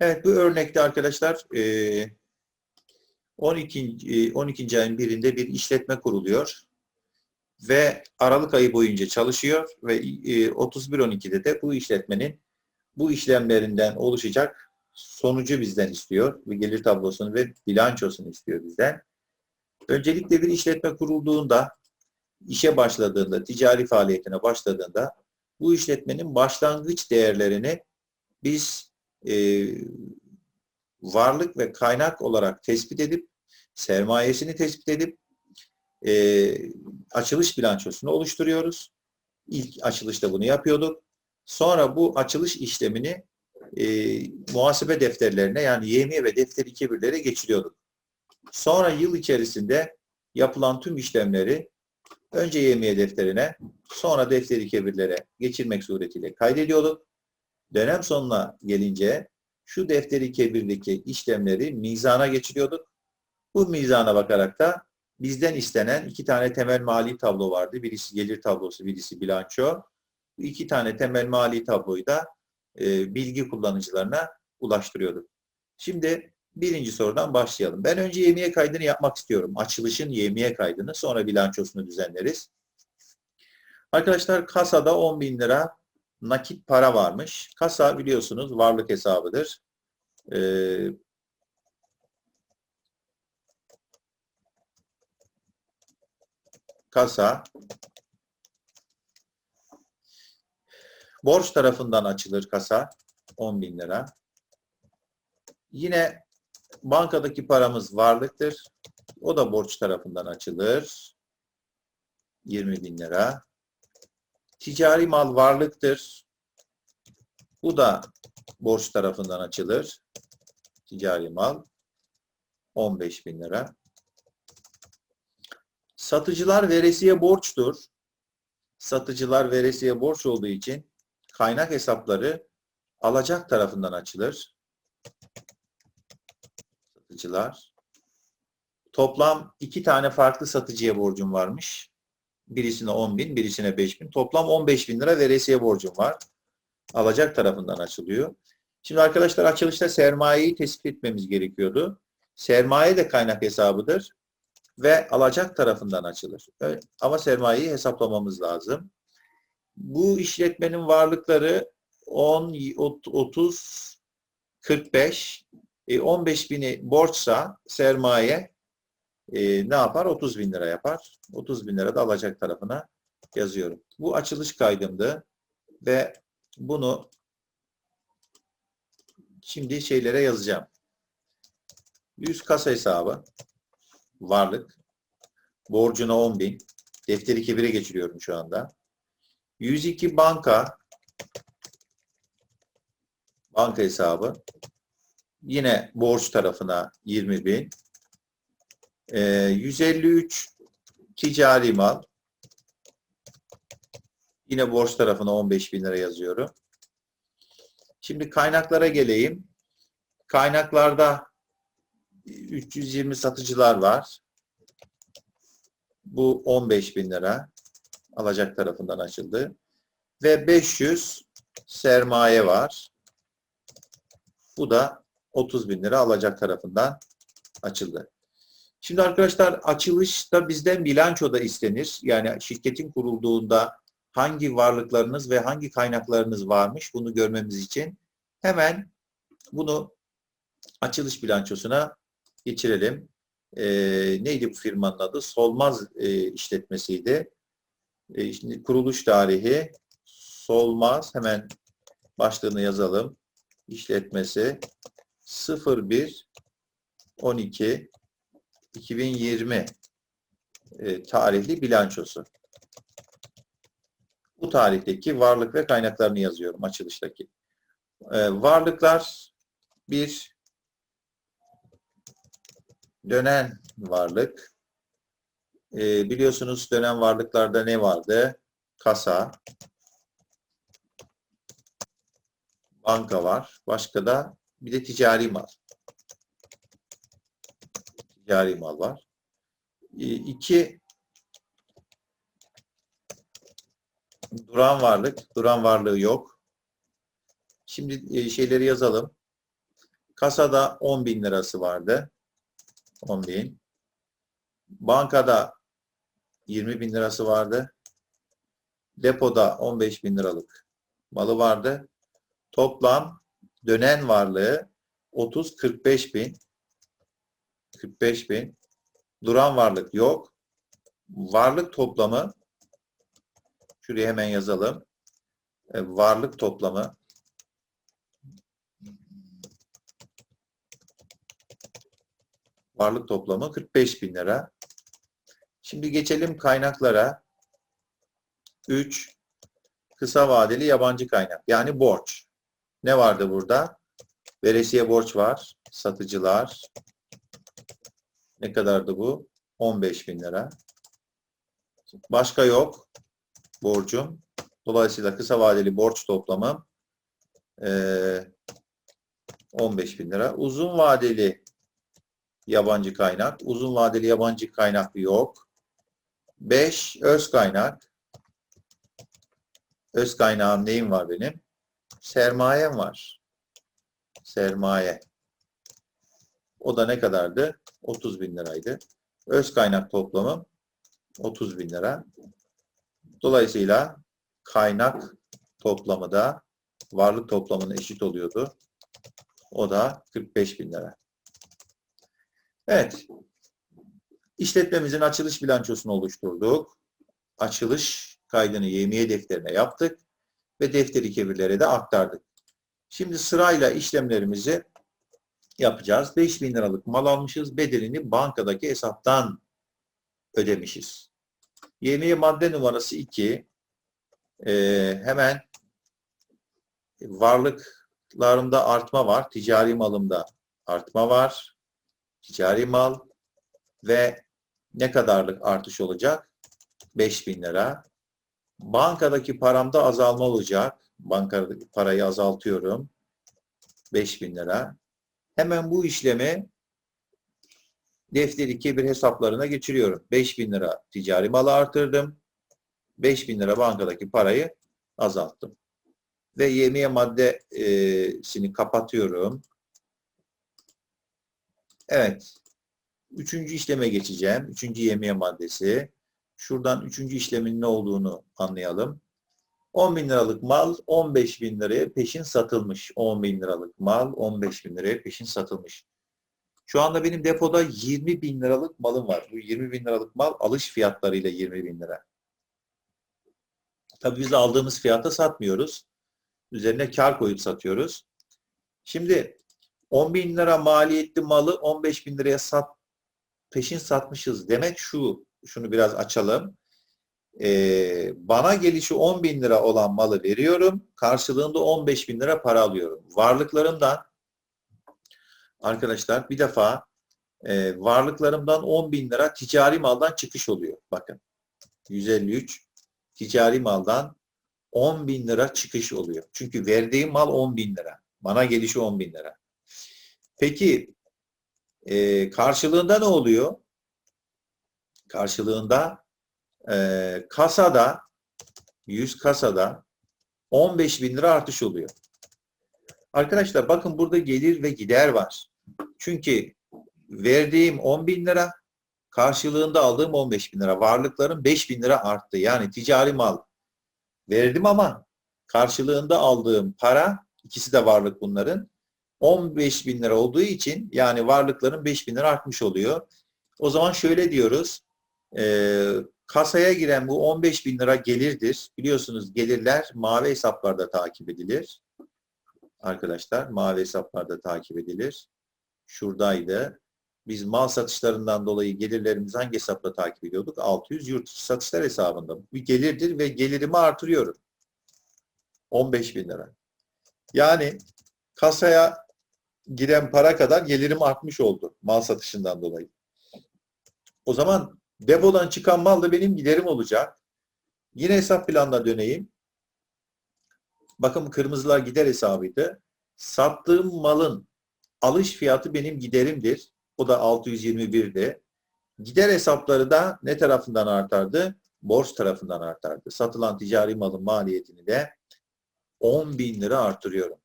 Evet bu örnekte arkadaşlar e, 12. e, 12. ayın birinde bir işletme kuruluyor ve Aralık ayı boyunca çalışıyor ve e, 31-12'de de bu işletmenin bu işlemlerinden oluşacak sonucu bizden istiyor ve gelir tablosunu ve bilançosunu istiyor bizden. Öncelikle bir işletme kurulduğunda, işe başladığında, ticari faaliyetine başladığında bu işletmenin başlangıç değerlerini biz e, varlık ve kaynak olarak tespit edip sermayesini tespit edip e, açılış bilançosunu oluşturuyoruz. İlk açılışta bunu yapıyorduk. Sonra bu açılış işlemini e, muhasebe defterlerine yani YMİ ve defteri kebirlere geçiriyorduk. Sonra yıl içerisinde yapılan tüm işlemleri önce YMİ defterine sonra defteri kebirlere geçirmek suretiyle kaydediyorduk. Dönem sonuna gelince şu defteri kebirdeki işlemleri mizana geçiriyorduk. Bu mizana bakarak da bizden istenen iki tane temel mali tablo vardı. Birisi gelir tablosu, birisi bilanço. Bu iki tane temel mali tabloyu da e, bilgi kullanıcılarına ulaştırıyorduk. Şimdi birinci sorudan başlayalım. Ben önce yemiye kaydını yapmak istiyorum. Açılışın yemiye kaydını, sonra bilançosunu düzenleriz. Arkadaşlar kasada 10 bin lira nakit para varmış. Kasa biliyorsunuz varlık hesabıdır. Ee, kasa borç tarafından açılır kasa 10 bin lira. Yine bankadaki paramız varlıktır. O da borç tarafından açılır. 20 bin lira. Ticari mal varlıktır. Bu da borç tarafından açılır. Ticari mal 15 bin lira. Satıcılar veresiye borçtur. Satıcılar veresiye borç olduğu için kaynak hesapları alacak tarafından açılır. Satıcılar. Toplam iki tane farklı satıcıya borcum varmış. Birisine 10 bin, birisine 5 bin. Toplam 15 bin lira veresiye borcum var. Alacak tarafından açılıyor. Şimdi arkadaşlar açılışta sermayeyi tespit etmemiz gerekiyordu. Sermaye de kaynak hesabıdır ve alacak tarafından açılır. Ama sermayeyi hesaplamamız lazım. Bu işletmenin varlıkları 10, 30, 45, 15 bini borçsa sermaye e, ne yapar? 30 bin lira yapar. 30 bin lira da alacak tarafına yazıyorum. Bu açılış kaydımdı ve bunu şimdi şeylere yazacağım. 100 kasa hesabı varlık borcuna 10 bin defteri kebire geçiriyorum şu anda. 102 banka banka hesabı yine borç tarafına 20 bin. E, 153 ticari mal. Yine borç tarafına 15 bin lira yazıyorum. Şimdi kaynaklara geleyim. Kaynaklarda 320 satıcılar var. Bu 15 bin lira alacak tarafından açıldı. Ve 500 sermaye var. Bu da 30 bin lira alacak tarafından açıldı. Şimdi arkadaşlar açılışta bizden bilanço da istenir. Yani şirketin kurulduğunda hangi varlıklarınız ve hangi kaynaklarınız varmış bunu görmemiz için hemen bunu açılış bilançosuna geçirelim. E, neydi bu firmanın adı? Solmaz e, işletmesiydi. E, şimdi kuruluş tarihi Solmaz hemen başlığını yazalım. İşletmesi 01 12 2020 e, tarihli bilançosu. Bu tarihteki varlık ve kaynaklarını yazıyorum açılıştaki. E, varlıklar bir dönen varlık. E, biliyorsunuz dönen varlıklarda ne vardı? Kasa, banka var. Başka da bir de ticari mal. Ticari mal var. E, iki duran varlık. Duran varlığı yok. Şimdi e, şeyleri yazalım. Kasada 10 bin lirası vardı. 10 bin. Bankada 20 bin lirası vardı. Depoda 15 bin liralık malı vardı. Toplam dönen varlığı 30-45 bin. 45 bin. Duran varlık yok. Varlık toplamı şuraya hemen yazalım. E, varlık toplamı varlık toplamı 45 bin lira. Şimdi geçelim kaynaklara. 3 kısa vadeli yabancı kaynak yani borç. Ne vardı burada? Veresiye borç var. Satıcılar. Ne kadardı bu? 15 bin lira. Başka yok. Borcum. Dolayısıyla kısa vadeli borç toplamı eee 15 bin lira. Uzun vadeli yabancı kaynak. Uzun vadeli yabancı kaynak yok. 5 öz kaynak. Öz kaynağım neyim var benim? Sermayem var. Sermaye. O da ne kadardı? 30 bin liraydı. Öz kaynak toplamı 30 bin lira. Dolayısıyla kaynak toplamı da varlık toplamına eşit oluyordu. O da 45 bin lira. Evet. İşletmemizin açılış bilançosunu oluşturduk. Açılış kaydını yemiye defterine yaptık ve defteri kebirlere de aktardık. Şimdi sırayla işlemlerimizi yapacağız. 5 bin liralık mal almışız. Bedelini bankadaki hesaptan ödemişiz. Yemiye madde numarası 2. Ee, hemen varlıklarımda artma var. Ticari malımda artma var. Ticari mal ve ne kadarlık artış olacak? 5 bin lira. Bankadaki paramda azalma olacak. Bankadaki parayı azaltıyorum. 5 bin lira. Hemen bu işlemi defteri kebir hesaplarına geçiriyorum. 5 bin lira ticari malı artırdım. 5 bin lira bankadaki parayı azalttım. Ve yemiye maddesini kapatıyorum. Evet. Üçüncü işleme geçeceğim. Üçüncü yemiye maddesi. Şuradan üçüncü işlemin ne olduğunu anlayalım. 10 bin liralık mal 15 bin liraya peşin satılmış. 10 bin liralık mal 15 bin liraya peşin satılmış. Şu anda benim depoda 20 bin liralık malım var. Bu 20 bin liralık mal alış fiyatlarıyla 20 bin lira. Tabii biz aldığımız fiyata satmıyoruz. Üzerine kar koyup satıyoruz. Şimdi 10 bin lira maliyetli malı 15 bin liraya sat, peşin satmışız. Demek şu, şunu biraz açalım. Ee, bana gelişi 10 bin lira olan malı veriyorum. Karşılığında 15 bin lira para alıyorum. Varlıklarımdan arkadaşlar bir defa e, varlıklarımdan 10 bin lira ticari maldan çıkış oluyor. Bakın 153 ticari maldan 10 bin lira çıkış oluyor. Çünkü verdiğim mal 10 bin lira. Bana gelişi 10 bin lira. Peki e, karşılığında ne oluyor? Karşılığında e, kasada 100 kasada 15 bin lira artış oluyor. Arkadaşlar bakın burada gelir ve gider var. Çünkü verdiğim 10 bin lira karşılığında aldığım 15 bin lira. Varlıklarım 5 bin lira arttı. Yani ticari mal verdim ama karşılığında aldığım para ikisi de varlık bunların 15 bin lira olduğu için yani varlıkların 5 bin lira artmış oluyor. O zaman şöyle diyoruz. E, kasaya giren bu 15 bin lira gelirdir. Biliyorsunuz gelirler mavi hesaplarda takip edilir. Arkadaşlar mavi hesaplarda takip edilir. Şuradaydı. Biz mal satışlarından dolayı gelirlerimizi hangi hesapla takip ediyorduk? 600 yurt dışı satışlar hesabında. Bir gelirdir ve gelirimi artırıyorum. 15 bin lira. Yani kasaya giren para kadar gelirim artmış oldu mal satışından dolayı. O zaman depodan çıkan mal da benim giderim olacak. Yine hesap planına döneyim. Bakın kırmızılar gider hesabıydı. Sattığım malın alış fiyatı benim giderimdir. O da 621'di. Gider hesapları da ne tarafından artardı? Borç tarafından artardı. Satılan ticari malın maliyetini de 10 bin lira artırıyorum.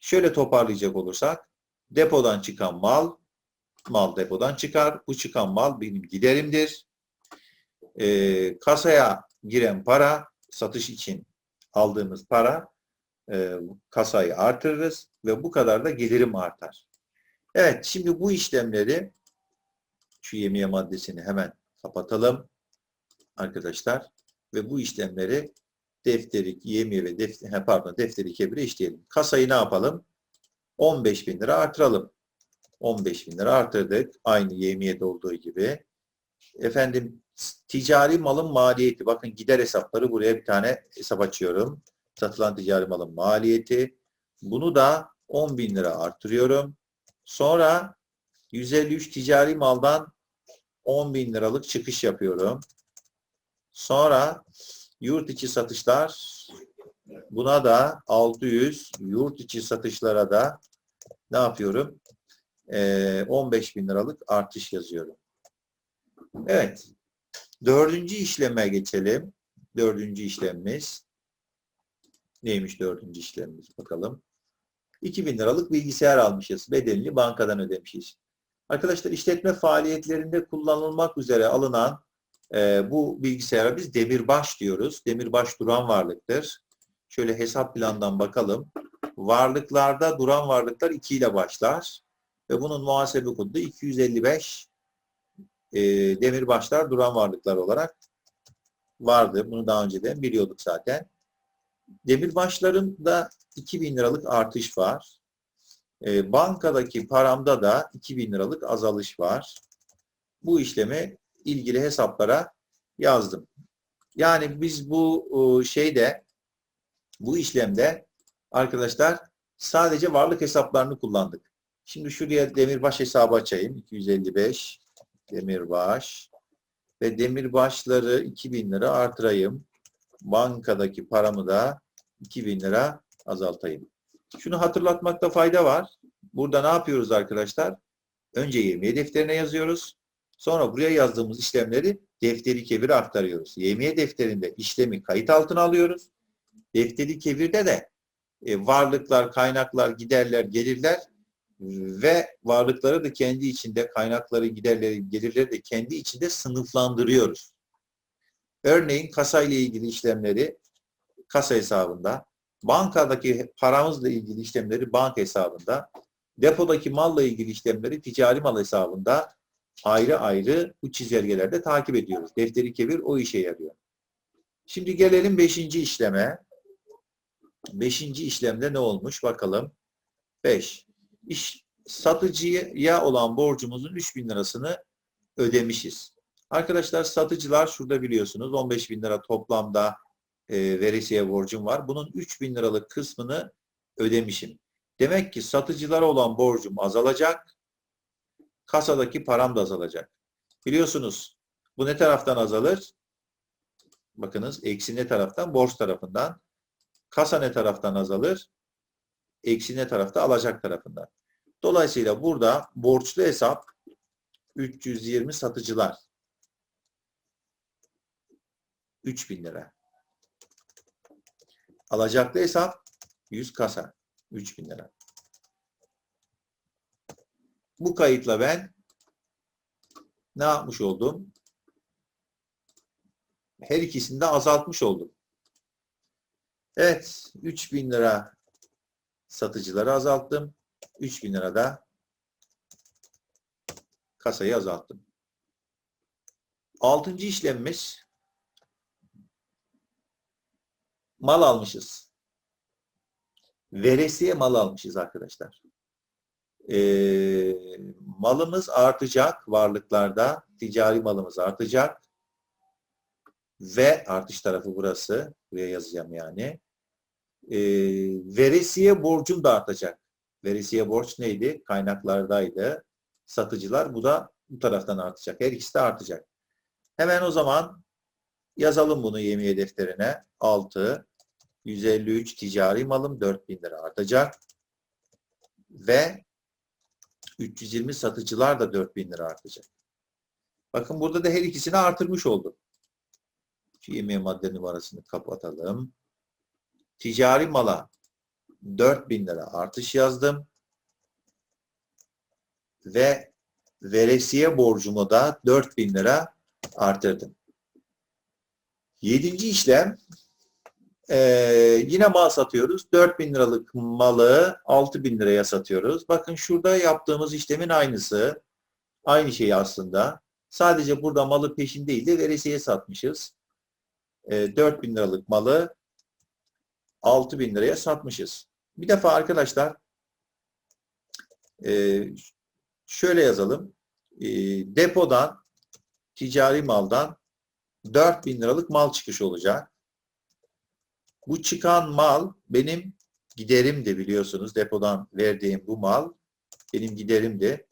Şöyle toparlayacak olursak Depodan çıkan mal, mal depodan çıkar. Bu çıkan mal benim giderimdir. Ee, kasaya giren para, satış için aldığımız para, e, kasayı artırırız ve bu kadar da gelirim artar. Evet, şimdi bu işlemleri şu yemiye maddesini hemen kapatalım arkadaşlar ve bu işlemleri defteri yemiye ve defteri, pardon defteri kebire işleyelim. Kasayı ne yapalım? 15 bin lira artıralım. 15 bin lira artırdık. Aynı yemiyede olduğu gibi. Efendim ticari malın maliyeti. Bakın gider hesapları buraya bir tane hesap açıyorum. Satılan ticari malın maliyeti. Bunu da 10 bin lira artırıyorum. Sonra 153 ticari maldan 10 bin liralık çıkış yapıyorum. Sonra yurt içi satışlar buna da 600 yurt içi satışlara da ne yapıyorum? Ee, 15 bin liralık artış yazıyorum. Evet. Dördüncü işleme geçelim. Dördüncü işlemimiz. Neymiş dördüncü işlemimiz? Bakalım. 2000 liralık bilgisayar almışız. Bedelini bankadan ödemişiz. Arkadaşlar işletme faaliyetlerinde kullanılmak üzere alınan e, bu bilgisayara biz demirbaş diyoruz. Demirbaş duran varlıktır. Şöyle hesap plandan bakalım. Varlıklarda duran varlıklar 2 ile başlar. Ve bunun muhasebe kodu da 255 e, demirbaşlar duran varlıklar olarak vardı. Bunu daha önceden biliyorduk zaten. Demirbaşların da 2000 liralık artış var. E, bankadaki paramda da 2000 liralık azalış var. Bu işlemi ilgili hesaplara yazdım. Yani biz bu e, şeyde bu işlemde arkadaşlar sadece varlık hesaplarını kullandık. Şimdi şuraya demirbaş hesabı açayım. 255 demirbaş ve demirbaşları 2000 lira artırayım. Bankadaki paramı da 2000 lira azaltayım. Şunu hatırlatmakta fayda var. Burada ne yapıyoruz arkadaşlar? Önce yemiye defterine yazıyoruz. Sonra buraya yazdığımız işlemleri defteri kebire aktarıyoruz. Yemiye defterinde işlemi kayıt altına alıyoruz. Defteri kebirde de e, varlıklar, kaynaklar, giderler, gelirler ve varlıkları da kendi içinde, kaynakları, giderleri, gelirleri de kendi içinde sınıflandırıyoruz. Örneğin kasa ile ilgili işlemleri kasa hesabında, bankadaki paramızla ilgili işlemleri banka hesabında, depodaki malla ilgili işlemleri ticari mal hesabında ayrı ayrı bu çizelgelerde takip ediyoruz. Defteri kebir o işe yarıyor. Şimdi gelelim beşinci işleme. Beşinci işlemde ne olmuş bakalım. Beş. İş, satıcıya olan borcumuzun 3000 lirasını ödemişiz. Arkadaşlar satıcılar şurada biliyorsunuz 15 bin lira toplamda e, veresiye borcum var. Bunun 3000 liralık kısmını ödemişim. Demek ki satıcılara olan borcum azalacak. Kasadaki param da azalacak. Biliyorsunuz bu ne taraftan azalır? Bakınız eksi ne taraftan? Borç tarafından. Kasa ne taraftan azalır? Eksi ne tarafta? Alacak tarafından. Dolayısıyla burada borçlu hesap 320 satıcılar. 3000 lira. Alacaklı hesap 100 kasa. 3000 lira. Bu kayıtla ben ne yapmış oldum? Her ikisini de azaltmış oldum. Evet, 3000 lira satıcıları azalttım. 3000 lira kasayı azalttım. Altıncı işlemimiz mal almışız. Veresiye mal almışız arkadaşlar. Ee, malımız artacak varlıklarda. Ticari malımız artacak. Ve artış tarafı burası. Buraya yazacağım yani. Ee, veresiye borcum da artacak. Veresiye borç neydi? Kaynaklardaydı. Satıcılar bu da bu taraftan artacak. Her ikisi de artacak. Hemen o zaman yazalım bunu yemiye defterine. 6 153 ticari malım 4000 lira artacak. Ve 320 satıcılar da 4000 lira artacak. Bakın burada da her ikisini artırmış oldum. Şu yemeğe madde numarasını kapatalım. Ticari mala 4000 lira artış yazdım. ve veresiye borcumu da 4000 lira artırdım. Yedinci işlem ee, yine mal satıyoruz. 4000 liralık malı 6000 liraya satıyoruz. Bakın şurada yaptığımız işlemin aynısı. Aynı şey aslında. Sadece burada malı peşin değil de veresiye satmışız. Ee, 4000 liralık malı 6000 liraya satmışız. Bir defa arkadaşlar e, şöyle yazalım. E, depodan ticari maldan 4000 liralık mal çıkış olacak. Bu çıkan mal benim giderimdi biliyorsunuz. Depodan verdiğim bu mal benim giderimdi.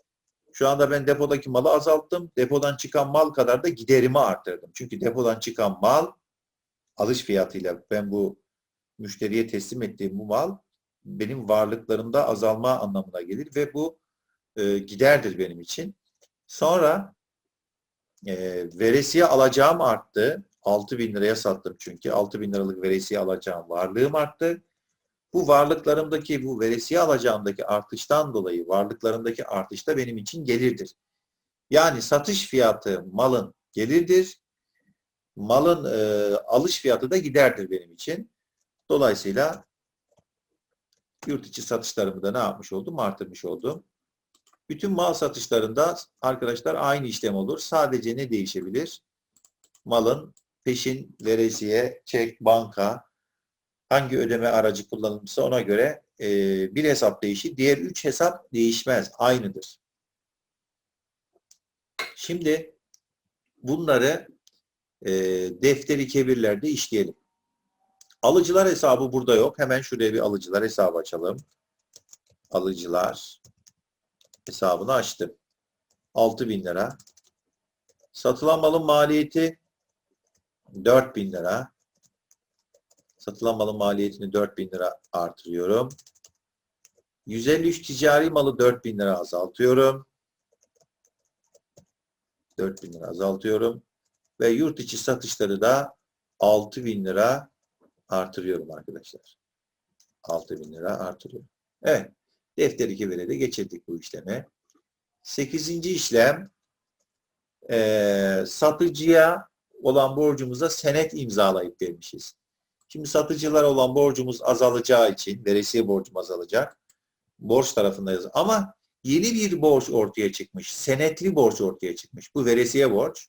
Şu anda ben depodaki malı azalttım. Depodan çıkan mal kadar da giderimi arttırdım. Çünkü depodan çıkan mal alış fiyatıyla ben bu müşteriye teslim ettiğim bu mal benim varlıklarımda azalma anlamına gelir ve bu e, giderdir benim için. Sonra e, veresiye alacağım arttı. 6 bin liraya sattım çünkü. 6 bin liralık veresiye alacağım varlığım arttı. Bu varlıklarımdaki, bu veresiye alacağımdaki artıştan dolayı varlıklarımdaki artış da benim için gelirdir. Yani satış fiyatı malın gelirdir. Malın e, alış fiyatı da giderdir benim için. Dolayısıyla yurt içi satışlarımı da ne yapmış oldum? Artırmış oldum. Bütün mal satışlarında arkadaşlar aynı işlem olur. Sadece ne değişebilir? Malın peşin, veresiye, çek, banka hangi ödeme aracı kullanılmışsa ona göre e, bir hesap değişir. Diğer üç hesap değişmez. Aynıdır. Şimdi bunları e, defteri kebirlerde işleyelim. Alıcılar hesabı burada yok. Hemen şuraya bir alıcılar hesabı açalım. Alıcılar hesabını açtım. 6000 lira. Satılan malın maliyeti 4000 lira. Satılan malın maliyetini 4000 lira artırıyorum. 153 ticari malı 4000 lira azaltıyorum. 4000 lira azaltıyorum. Ve yurt içi satışları da 6000 lira artırıyorum arkadaşlar. 6000 lira artırıyorum. Evet. Defter 2 de geçirdik bu işlemi. Sekizinci işlem e, satıcıya olan borcumuza senet imzalayıp vermişiz. Şimdi satıcılar olan borcumuz azalacağı için, veresiye borcum azalacak. Borç tarafındayız. Ama yeni bir borç ortaya çıkmış. Senetli borç ortaya çıkmış. Bu veresiye borç.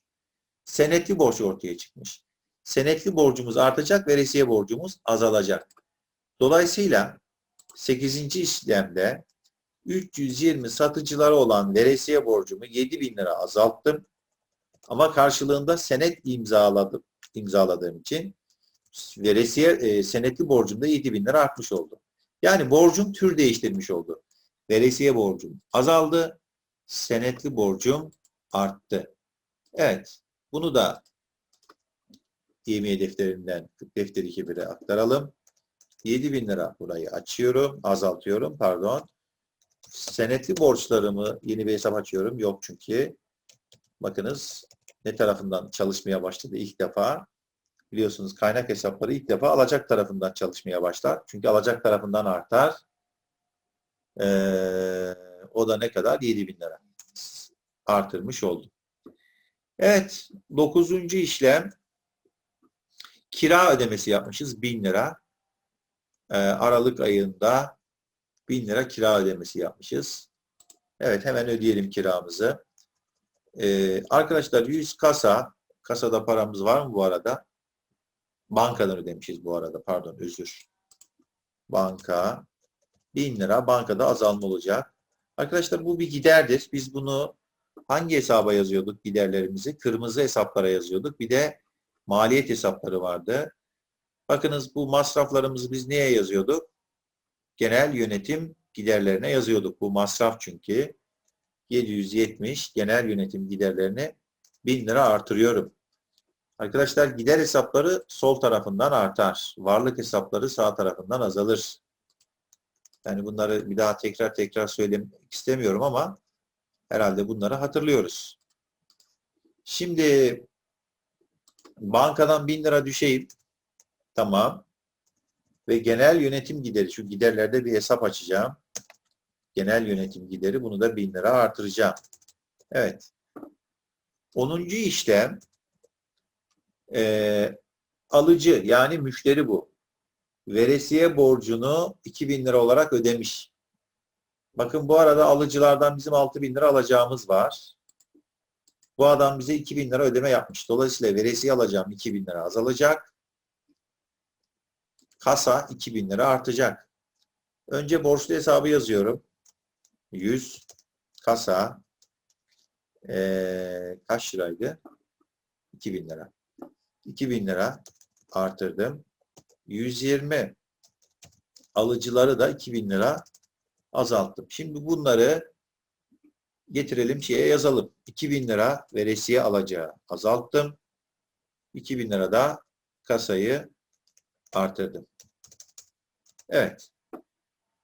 Senetli borç ortaya çıkmış. Senetli borcumuz artacak, veresiye borcumuz azalacak. Dolayısıyla 8. işlemde 320 satıcılara olan veresiye borcumu 7 bin lira azalttım. Ama karşılığında senet imzaladım, imzaladığım için veresiye e, senetli borcum da 7 bin lira artmış oldu. Yani borcum tür değiştirmiş oldu. Veresiye borcum azaldı, senetli borcum arttı. Evet, bunu da yemeği defterinden defteri 2 aktaralım. 7 bin lira burayı açıyorum, azaltıyorum pardon. Senetli borçlarımı yeni bir hesap açıyorum. Yok çünkü. Bakınız ne tarafından çalışmaya başladı ilk defa. Biliyorsunuz kaynak hesapları ilk defa alacak tarafından çalışmaya başlar. Çünkü alacak tarafından artar. Ee, o da ne kadar? 7 bin lira. Artırmış oldu. Evet. Dokuzuncu işlem kira ödemesi yapmışız. 1000 lira. Ee, Aralık ayında 1000 lira kira ödemesi yapmışız. Evet hemen ödeyelim kiramızı. Ee, arkadaşlar 100 kasa, kasada paramız var mı bu arada? Bankadan ödemişiz bu arada pardon özür. Banka 1000 lira bankada azalma olacak. Arkadaşlar bu bir giderdir. Biz bunu hangi hesaba yazıyorduk giderlerimizi? Kırmızı hesaplara yazıyorduk. Bir de maliyet hesapları vardı. Bakınız bu masraflarımızı biz neye yazıyorduk? Genel yönetim giderlerine yazıyorduk. Bu masraf çünkü. 770 genel yönetim giderlerini 1000 lira artırıyorum. Arkadaşlar gider hesapları sol tarafından artar. Varlık hesapları sağ tarafından azalır. Yani bunları bir daha tekrar tekrar söylemek istemiyorum ama herhalde bunları hatırlıyoruz. Şimdi bankadan 1000 lira düşeyim. Tamam. Ve genel yönetim gideri. Şu giderlerde bir hesap açacağım. Genel yönetim gideri. Bunu da 1000 lira artıracağım. Evet. 10. işlem eee, alıcı yani müşteri bu. Veresiye borcunu 2000 lira olarak ödemiş. Bakın bu arada alıcılardan bizim 6000 lira alacağımız var. Bu adam bize 2000 lira ödeme yapmış. Dolayısıyla veresiye alacağım 2000 lira azalacak. Kasa 2000 lira artacak. Önce borçlu hesabı yazıyorum. 100 kasa eee, kaç liraydı? 2000 lira. 2000 lira artırdım. 120 alıcıları da 2000 lira azalttım. Şimdi bunları getirelim şeye yazalım. 2000 lira veresiye alacağı azalttım. 2000 lira da kasayı artırdım. Evet.